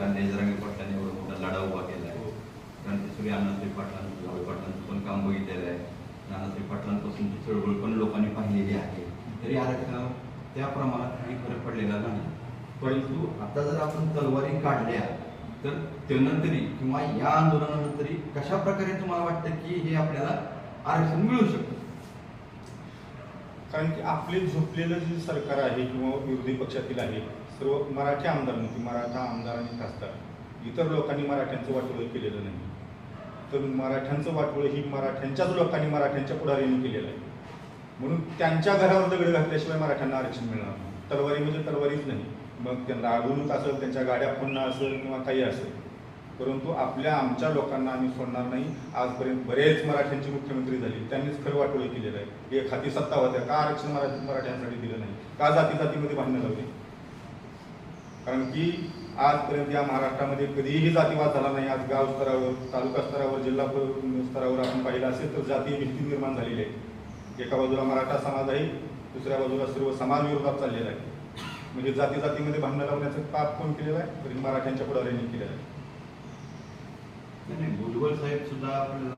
गांधी पटलांनी पाटलांनी एवढा मोठा लढा उभा केला आहे. कारण ते सगळे अण्णासाहेब पाटलांचं जावळे पाटलांचं पण काम बघितलेलं आहे. नानासाहेब पाटलांपासूनची चळवळ पण लोकांनी पाहिलेली आहे. तरी आरक्षणावर त्या प्रमाणात काही फरक पडलेला नाही. परंतु आता जर आपण तलवारी काढल्या तर त्यानंतरी किंवा या आंदोलनानंतरी कशा प्रकारे तुम्हाला वाटतं की हे आपल्याला आरक्षण मिळू शकतं? कारण की आपले झोपलेलं जे सरकार आहे किंवा विरोधी पक्षातील आहे सर्व मराठी आमदार नव्हते मराठा आमदार आणि खासदार इतर लोकांनी मराठ्यांचं वाटोळं केलेलं नाही. तर मराठ्यांचं वाटोळं ही मराठ्यांच्याच लोकांनी मराठ्यांच्या पुढाऱ्यांनी केलेलं आहे. म्हणून त्यांच्या घरावर दगड घातल्याशिवाय मराठ्यांना आरक्षण मिळणार नाही. तलवारी म्हणजे तलवारीच नाही. मग त्यांना आढळूनच असेल त्यांच्या गाड्या पुन्हा असेल किंवा काही असेल परंतु आपल्या आमच्या लोकांना आम्ही सोडणार नाही. आजपर्यंत बरेच मराठ्यांची मुख्यमंत्री झाली. त्यांनीच खरं वाटोळी केलेलं आहे. एक हाती सत्ता होत्या. का आरक्षण मराठी मराठ्यांसाठी दिलं नाही? का जाती जातीमध्ये भांडणं लावली? कारण की आजपर्यंत या महाराष्ट्रामध्ये कधीही जातीवाद झाला नाही. आज गाव स्तरावर तालुका स्तरावर जिल्हा स्तरावर आपण पाहिलं असेल तर जातीय भीती निर्माण झालेली आहे. एका बाजूला मराठा समाज आहे दुसऱ्या बाजूला सर्व समाज विरोधात चाललेला आहे. म्हणजे जाती जातीमध्ये भांडणं लावण्याचं पाप कोण केलेलं आहे? तरी मराठ्यांच्या पुढाऱ्यांनी केलेलं आहे. नाही, नाही भुजबळ साहेब सुद्धा आपल्याला